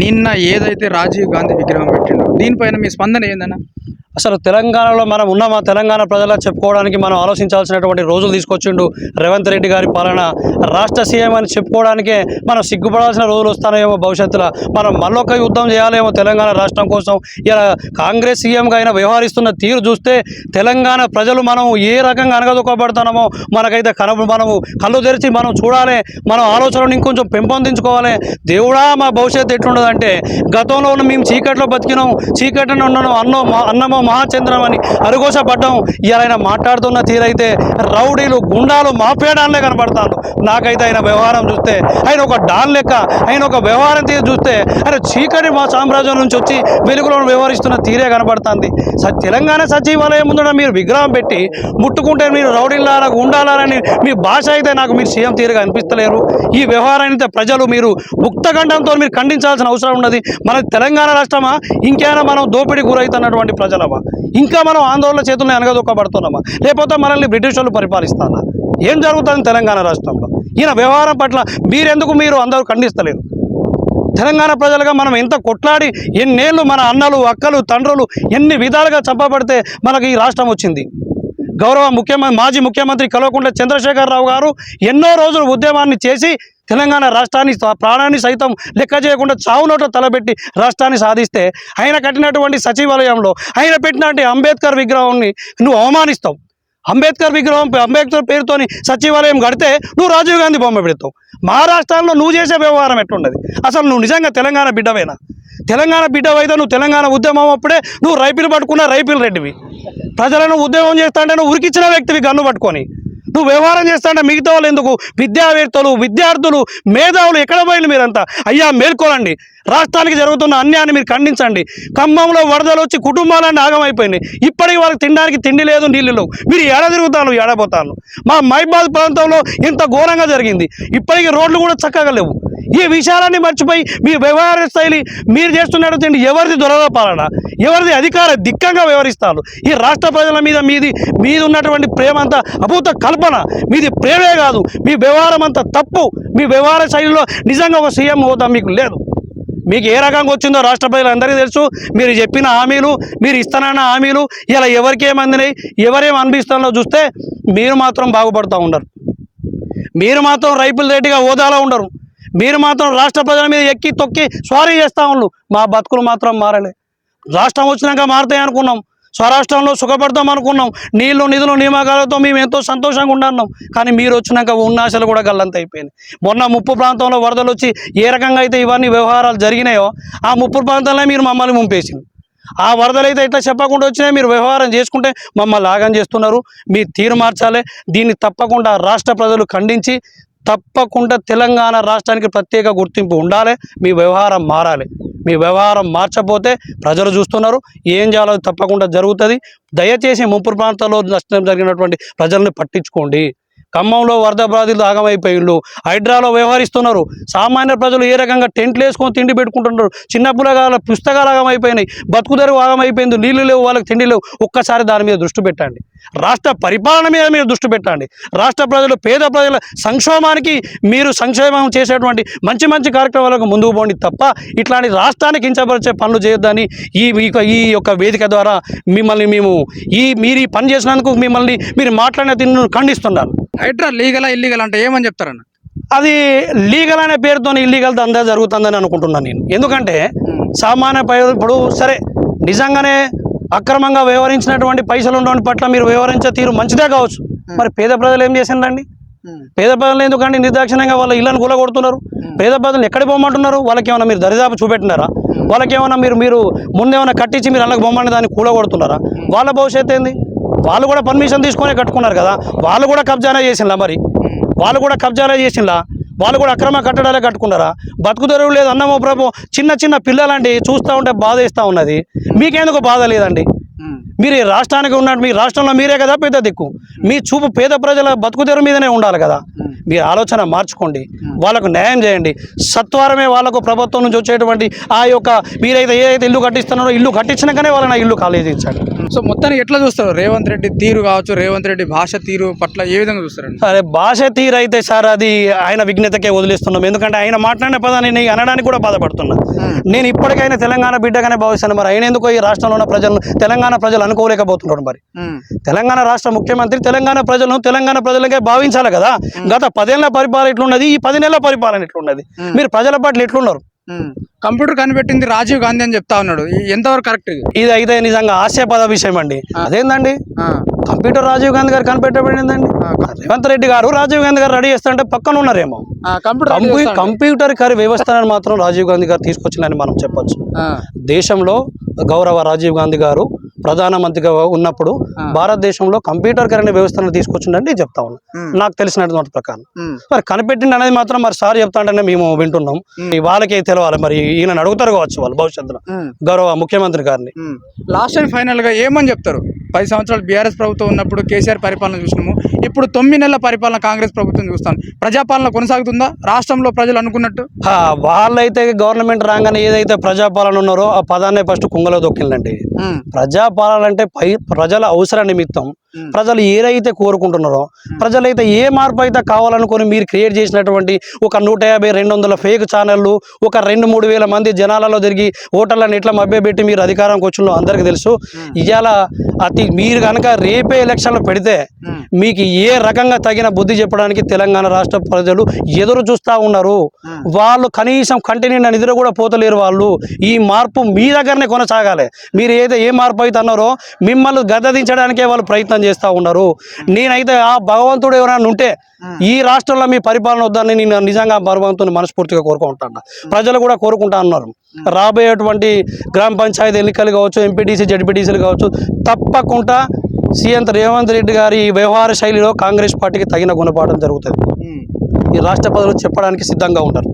నిన్న ఏదైతే రాజీవ్ గాంధీ విగ్రహం పెట్టిండో దీనిపైన మీ స్పందన ఏందన్నా? అసలు తెలంగాణలో మనం ఉన్నామా? తెలంగాణ ప్రజల చెప్పుకోవడానికి మనం ఆలోచించాల్సినటువంటి రోజులు తీసుకొచ్చిండు రేవంత్ రెడ్డి గారి పాలన. రాష్ట్ర సీఎం అని చెప్పుకోవడానికే మనం సిగ్గుపడాల్సిన రోజులు వస్తానేమో భవిష్యత్తులో. మనం మళ్ళొక యుద్ధం చేయాలేమో తెలంగాణ రాష్ట్రం కోసం. ఇలా కాంగ్రెస్ సీఎంగా అయినా వ్యవహరిస్తున్న తీరు చూస్తే తెలంగాణ ప్రజలు మనం ఏ రకంగా అనగదొక్కబడుతున్నామో మనకైతే కన మనము కళ్ళు తెరిచి మనం చూడాలి. మనం ఆలోచనను ఇంకొంచెం పెంపొందించుకోవాలి. దేవుడా మా భవిష్యత్తు ఎట్లుండదంటే గతంలో ఉన్న మేము చీకట్లో బతికినాం చీకట్లో ఉన్నాం అన్నో అన్నమో మహాచంద్రం అని అరుగోసపడ్డం. ఇలా ఆయన మాట్లాడుతున్న తీరైతే రౌడీలు గుండాలు మాఫియాడాన్లే కనబడతాను నాకైతే ఆయన వ్యవహారం చూస్తే ఆయన ఒక డాన్ లెక్క ఆయన ఒక వ్యవహారం తీరు చూస్తే ఆయన చీకటి మా సామ్రాజ్యం నుంచి వచ్చి వెలుగులో వ్యవహరిస్తున్న తీరే కనబడుతుంది. స- తెలంగాణ సచివాలయం ముందు మీరు విగ్రహం పెట్టి ముట్టుకుంటే మీరు రౌడీలారా గుండాలని మీ భాష అయితే నాకు మీరు సీఎం తీరుగా అనిపిస్తలేరు. ఈ వ్యవహారాన్ని అయితే ప్రజలు మీరు ముక్తగండంతో మీరు ఖండించాల్సిన అవసరం ఉన్నది మన తెలంగాణ రాష్ట్రమా? ఇంకేమైనా మనం దోపిడీ గురవుతున్నటువంటి పడుతున్నామా ఇంకా మనం ఆందోళన చేతుల్లో అనగదొక్కబడుతున్నామా? లేకపోతే మనల్ని బ్రిటిష్ వాళ్ళు పరిపాలిస్తారా? ఏం జరుగుతుంది తెలంగాణ రాష్ట్రంలో? ఈయన వ్యవహారం పట్ల మీరెందుకు మీరు అందరూ ఖండిస్తలేరు? తెలంగాణ ప్రజలుగా మనం ఎంత కొట్లాడి ఎన్నేళ్ళు మన అన్నలు అక్కలు తండ్రులు ఎన్ని విధాలుగా చంపబడితే మనకు ఈ రాష్ట్రం వచ్చింది? గౌరవ ముఖ్యమంత్రి మాజీ ముఖ్యమంత్రి కల్వకుంట్ల చంద్రశేఖరరావు గారు ఎన్నో రోజులు ఉద్యమాన్ని చేసి తెలంగాణ రాష్ట్రాన్ని ప్రాణాన్ని సైతం లెక్క చేయకుండా చావు నోట తలబెట్టి రాష్ట్రాన్ని సాధిస్తే ఆయన కట్టినటువంటి సచివాలయంలో ఆయన పెట్టినటువంటి అంబేద్కర్ విగ్రహాన్ని నువ్వు అవమానిస్తావు. అంబేద్కర్ విగ్రహం అంబేద్కర్ పేరుతోని సచివాలయం కడితే నువ్వు రాజీవ్ గాంధీ బొమ్మ పెడతావు. మహారాష్ట్రంలో నువ్వు చేసే వ్యవహారం ఎట్లుండదు అసలు నువ్వు నిజంగా తెలంగాణ బిడ్డవేనా? తెలంగాణ బిడ్డవైతే నువ్వు తెలంగాణ ఉద్యమం అప్పుడే నువ్వు రైపిల్ పట్టుకున్న రైపిల్ రెడ్డివి. ప్రజలను ఉద్యమం చేస్తా అంటే నువ్వు ఉరికిచ్చిన వ్యక్తివి గన్ను పట్టుకొని. నువ్వు వ్యవహారం చేస్తాంటే మిగతా వాళ్ళు ఎందుకు? విద్యావేత్తలు విద్యార్థులు మేధావులు ఎక్కడ పోయిన మీరంతా? అయ్యా మేల్కోనండి రాష్ట్రానికి జరుగుతున్న అన్యాయాన్ని మీరు ఖండించండి. ఖమ్మంలో వరదలు వచ్చి కుటుంబాలన్నీ ఆగమైపోయినాయి. ఇప్పటికి వాళ్ళకి తినడానికి తిండి లేదు నీళ్ళు లేవు. మీరు ఏడ తిరుగుతాను ఎడబోతాను మా మైబాద్ ప్రాంతంలో ఇంత ఘోరంగా జరిగింది. ఇప్పటికీ రోడ్లు కూడా చక్కగా లేవు. ఈ విషయాలన్నీ మర్చిపోయి మీ వ్యవహార శైలి మీరు చేస్తున్నటువంటి ఎవరిది దొరపాలన ఎవరిది అధికార దిక్కంగా వ్యవహరిస్తారు? ఈ రాష్ట్ర ప్రజల మీద మీది మీది ఉన్నటువంటి ప్రేమ అంతా అభూత కల్పన. మీది ప్రేమే కాదు. మీ వ్యవహారం అంతా తప్పు. మీ వ్యవహార శైలిలో నిజంగా ఒక సీఎం హోదా మీకు లేదు. మీకు ఏ రకంగా వచ్చిందో రాష్ట్ర ప్రజలందరికీ తెలుసు. మీరు చెప్పిన హామీలు మీరు ఇస్తానన్న హామీలు ఇలా ఎవరికి ఏమందినాయి ఎవరేం అనిపిస్తానో చూస్తే మీరు మాత్రం బాగుపడుతూ ఉండరు. మీరు మాత్రం రైతుల రేటుగా హోదాలో ఉండరు. మీరు మాత్రం రాష్ట్ర ప్రజల మీద ఎక్కి తొక్కి స్వారీ చేస్తూ ఉన్నారు మా బతుకులు మాత్రం మారలే. రాష్ట్రం వచ్చినాక మారుతాయి అనుకున్నాం. స్వరాష్ట్రంలో సుఖపడతాం అనుకున్నాం. నీళ్ళు నిధులు నియామకాలతో మేము ఎంతో సంతోషంగా ఉన్నాం కానీ మీరు వచ్చినాక ఉన్నాశలు కూడా గల్లంత అయిపోయినాయి మొన్న ముప్పు ప్రాంతంలో వరదలు వచ్చి ఏ రకంగా అయితే ఇవన్నీ వ్యవహారాలు జరిగినాయో ఆ ముప్పు ప్రాంతంలో మీరు మమ్మల్ని ముంపేసింది ఆ వరదలు అయితే ఇట్లా చెప్పకుండా వచ్చినాయి? మీరు వ్యవహారం చేసుకుంటే మమ్మల్ని ఆగం చేస్తున్నారు. మీ తీరు మార్చాలి. దీన్ని తప్పకుండా రాష్ట్ర ప్రజలు ఖండించి తప్పకుండా తెలంగాణ రాష్ట్రానికి ప్రత్యేక గుర్తింపు ఉండాలి. మీ వ్యవహారం మారాలి. మీ వ్యవహారం మార్చపోతే ప్రజలు చూస్తున్నారు. ఏం చేయాలో తప్పకుండా జరుగుతుంది. దయచేసి ముంపు ప్రాంతాల్లో నష్టం జరిగినటువంటి ప్రజల్ని పట్టించుకోండి. ఖమ్మంలో వరద బాధితులు ఆగమైపోయిండు హైడ్రాలో వ్యవహరిస్తున్నారు. సామాన్య ప్రజలు ఏ రకంగా టెంట్లు వేసుకొని తిండి పెట్టుకుంటున్నారు? చిన్న పులగాల పుస్తకాలు ఆగమైపోయినాయి. బతుకుదరు ఆగమైపోయింది. నీళ్ళు లేవు వాళ్ళకి తిండి లేవు. ఒక్కసారి దాని మీద దృష్టి పెట్టండి. రాష్ట్ర పరిపాలన మీద మీరు దృష్టి పెట్టండి. రాష్ట్ర ప్రజలు పేద ప్రజల సంక్షోభానికి మీరు సంక్షేమం చేసేటువంటి మంచి మంచి కార్యక్రమాలకు ముందుకు పోండి తప్ప ఇట్లాంటి రాష్ట్రానికి కించపరిచే పనులు చేయొద్దని ఈ ఈ- ఈ యొక్క వేదిక ద్వారా మిమ్మల్ని మేము ఈ మీరు ఈ పని చేసినందుకు మిమ్మల్ని మీరు మాట్లాడిన దీన్ని ఖండిస్తున్నాను హైడ్రా లీగలా ఇల్లీగల్ అంటే ఏమని చెప్తారన్న? అది లీగల్ అనే పేరుతో ఇల్లీగల్ దందా జరుగుతుందని అనుకుంటున్నాను నేను. ఎందుకంటే సామాన్య ఇప్పుడు సరే నిజంగానే అక్రమంగా వ్యవహరించినటువంటి పైసలు ఉన్నటువంటి పట్ల మీరు వ్యవహరించే తీరు మంచిదే కావచ్చు. మరి పేద ప్రజలు ఏం చేసిందండి పేద ప్రజలు ఎందుకండి నిర్దాక్షిణ్యంగా వాళ్ళ ఇళ్ళను కూలగొడుతున్నారు? పేద ప్రజలు ఎక్కడ పోమంటున్నారు వాళ్ళకి ఏమైనా మీరు దరిదాపు చూపెట్టినారా? వాళ్ళకి ఏమైనా మీరు మీరు ముందేమైనా కట్టించి మీరు అలాగ బొమ్మని దాన్ని కూలగొడుతున్నారా? వాళ్ళ భవిష్యత్తు ఏంది? వాళ్ళు కూడా పర్మిషన్ తీసుకొని కట్టుకున్నారు కదా. వాళ్ళు కూడా కబ్జానే చేసిందా మరి? వాళ్ళు కూడా కబ్జాలే చేసిందా వాళ్ళు కూడా అక్రమ కట్టడాలే కట్టుకున్నారా? బతుకు తెరువు లేదు అన్నమో ప్రభు చిన్న చిన్న పిల్లలండి చూస్తూ ఉంటే బాధ వేస్తూ ఉన్నది. మీకెందుకు బాధ లేదండి? మీరు ఈ రాష్ట్రానికి ఉన్నట్టు మీ రాష్ట్రంలో మీరే కదా పెద్ద దిక్కు. మీ చూపు పేద ప్రజల బతుకు తెరువు మీదనే ఉండాలి కదా. మీ ఆలోచన మార్చుకోండి. వాళ్ళకు న్యాయం చేయండి. సత్వరమే వాళ్ళకు ప్రభుత్వం నుంచి వచ్చేటువంటి ఆ యొక్క మీరైతే ఏదైతే ఇల్లు కట్టిస్తున్నారో ఇల్లు కట్టించినాకనే వాళ్ళని ఇల్లు ఖాళీ చేయించండి సో మొత్తానికి ఎట్లా చూస్తారు? రేవంత్ రెడ్డి తీరు కావచ్చు రేవంత్ రెడ్డి భాష తీరు పట్ల ఏ విధంగా చూస్తారండి? అరే భాష తీరైతే సార్ అది ఆయన విఘ్నతకే వదిలేస్తున్నాం. ఎందుకంటే ఆయన మాట్లాడిన పదాన్ని నేను అనడానికి కూడా బాధపడుతున్నా. నేను ఇప్పటికైనా తెలంగాణ బిడ్డగానే భావిస్తాను మరి. ఆయన ఎందుకో ఈ రాష్ట్రంలో ఉన్న ప్రజలను తెలంగాణ ప్రజలు అనుకోలేకపోతున్నారు మరి? తెలంగాణ రాష్ట్ర ముఖ్యమంత్రి తెలంగాణ ప్రజలను తెలంగాణ ప్రజలకే భావించాలి కదా. గత పదేళ్ళ పరిపాలన ఎట్లున్నది ఈ పది నెలల పరిపాలన ఎట్లున్నది మీరు ప్రజల పట్ల ఎట్లున్నారు? కంప్యూటర్ కనిపెట్టింది రాజీవ్ గాంధీ అని చెప్తా ఉన్నాడు. ఎంతవరకు కరెక్ట్ ఇది? అయితే నిజంగా హాస్యాపద విషయం అండి. అదేందండి? కంప్యూటర్ రాజీవ్ గాంధీ గారు కనిపెట్టబడిందండి. రేవంత్ రెడ్డి గారు రాజీవ్ గాంధీ గారు రెడీ చేస్తుంటే పక్కన ఉన్నారేమో. కంప్యూటర్. కంప్యూటర్ కరి వ్యవస్థను మాత్రం రాజీవ్ గాంధీ గారు తీసుకొచ్చిందని మనం చెప్పొచ్చు. దేశంలో గౌరవ రాజీవ్ గాంధీ గారు ప్రధానమంత్రిగా ఉన్నప్పుడు భారతదేశంలో కంప్యూటర్ కరెంట్ వ్యవస్థను తీసుకొచ్చిందని నేను చెప్తా ఉన్నా. నాకు తెలిసినటువంటి ప్రకారం. మరి కనిపెట్టిండి అనేది మాత్రం మరి సార్ చెప్తాంటేనే మేము వింటున్నాం. వాళ్ళకే తెలవాలి. మరి ఈయన అడుగుతారు కావచ్చు వాళ్ళు భవిష్యత్తులో. గౌరవ ముఖ్యమంత్రి గారిని. లాస్ట్ అండ్ ఫైనల్గా ఏమని చెప్తారు? పది సంవత్సరాలు బీఆర్ఎస్ ప్రభుత్వం ఉన్నప్పుడు కేసీఆర్ పరిపాలన చూసినాము. ఇప్పుడు తొమ్మిది నెలల పరిపాలన కాంగ్రెస్ ప్రభుత్వం చూస్తాం ప్రజాపాలన కొనసాగుతుందా? రాష్ట్రంలో ప్రజలు అనుకున్నట్టు? వాళ్ళైతే గవర్నమెంట్ రాగానే ఏదైతే ప్రజాపాలన ఉన్నారో ఆ పదాన్నే ఫస్ట్ కుంగలో దొక్కిందండి. ఉమ్, అంటే పై ప్రజల అవసర నిమిత్తం. ప్రజలు ఏదైతే కోరుకుంటున్నారో ప్రజలైతే ఏ మార్పు అయితే కావాలనుకొని మీరు క్రియేట్ చేసినటువంటి ఒక నూట యాభై రెండు వందల ఫేక్ ఛానళ్ళు ఒక రెండు మూడు వేల మంది జనాలలో తిరిగి ఓటర్లను ఎట్లా మభ్యపెట్టి మీరు అధికారంకి వచ్చిందో అందరికీ తెలుసు. ఇవాళ అతి మీరు కనుక రేపే ఎలక్షన్లు పెడితే మీకు ఏ రకంగా తగిన బుద్ధి చెప్పడానికి తెలంగాణ రాష్ట్ర ప్రజలు ఎదురు చూస్తూ ఉన్నారు. వాళ్ళు కనీసం కంటి నిండా నిద్ర కూడా పోతలేరు వాళ్ళు. ఈ మార్పు మీ దగ్గరనే కొనసాగాలి. మీరు ఏదో ఏ మార్పు అయితే అన్నారో మిమ్మల్ని గద్దదించడానికే వాళ్ళు ప్రయత్నం చేస్తూ ఉన్నారు. నేనైతే ఆ భగవంతుడు ఎవరైనా ఉంటే ఈ రాష్ట్రంలో మీ పరిపాలన వద్దని నేను నిజంగా భగవంతుని మనస్ఫూర్తిగా కోరుకుంటాను ప్రజలు కూడా కోరుకుంటా ఉన్నారు. రాబోయేటువంటి గ్రామ పంచాయతీ ఎన్నికలు కావచ్చు ఎంపీటీసీ జడ్పీటీసీలు కావచ్చు తప్పకుండా సీఎం రేవంత్ రెడ్డి గారి ఈ వ్యవహార శైలిలో కాంగ్రెస్ పార్టీకి తగిన గుణపాఠం జరుగుతుంది. ఈ రాష్ట్ర ప్రజలు చెప్పడానికి సిద్ధంగా ఉంటారు